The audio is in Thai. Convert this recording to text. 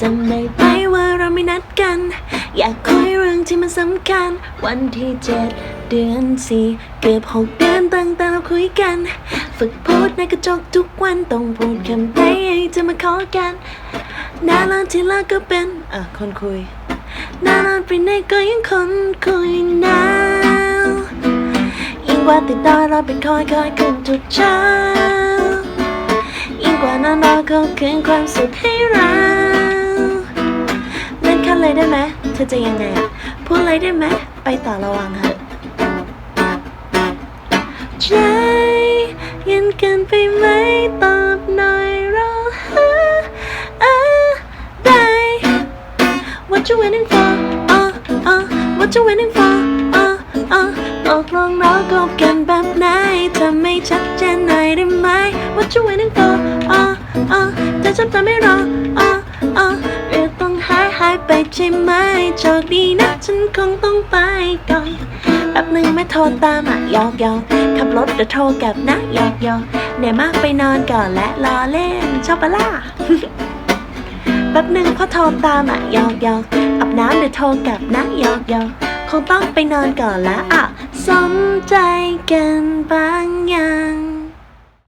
จำได้ไหมว่าเราไม่นัดกัน อยากคุยเรื่องที่มันสำคัญ วันที่เจ็ดเดือนสี่เกือบหกเดือนตั้งแต่เราคุยกัน ฝึกพูดในกระจกทุกวันต้องพูดคำไหนจะมาขอกันนานแล้วที่เราก็เป็นอะคนคุยนานๆไปไหนก็ยังคนคุยนาวยิ่งกว่าติดดอเราเป็นคอยคอยคืนทุกเช้ายิ่งกว่านอนรอก็คืนความสุขให้เรา ธอจะยังไงอะพูดเลยได้ไหม ไปต่อระวังเหอะใจเย็นเกินไปไหมตอบหน่อยรอหาอะไร What you waiting for? Uh, uh, what you waiting for? Uh, uh ตกลงเราคบกันแบบไหนทำไม่ชัดเจนหน่อยได้ไหม What you waiting for? Uh, uh เธอชอบทำให้รอ Uh, uh หรือต้อ ใช่ไหมโชคดีนะฉันคงต้องไปก่อนแป๊บหนึ่งไม่โทรตามอะยอกยอกขับรถเดี๋ยวโทรกลับนะยอกยอกเหนื่อยมากไปนอนก่อนและรอเล่นชอบปะล่ะแป๊บหนึ่งพอโทรตามอะยอกยอกอาบน้ำเดี๋ยวโทรกลับนะยอกยอกคงต้องไปนอนก่อนละอะสนใจกันบางอย่าง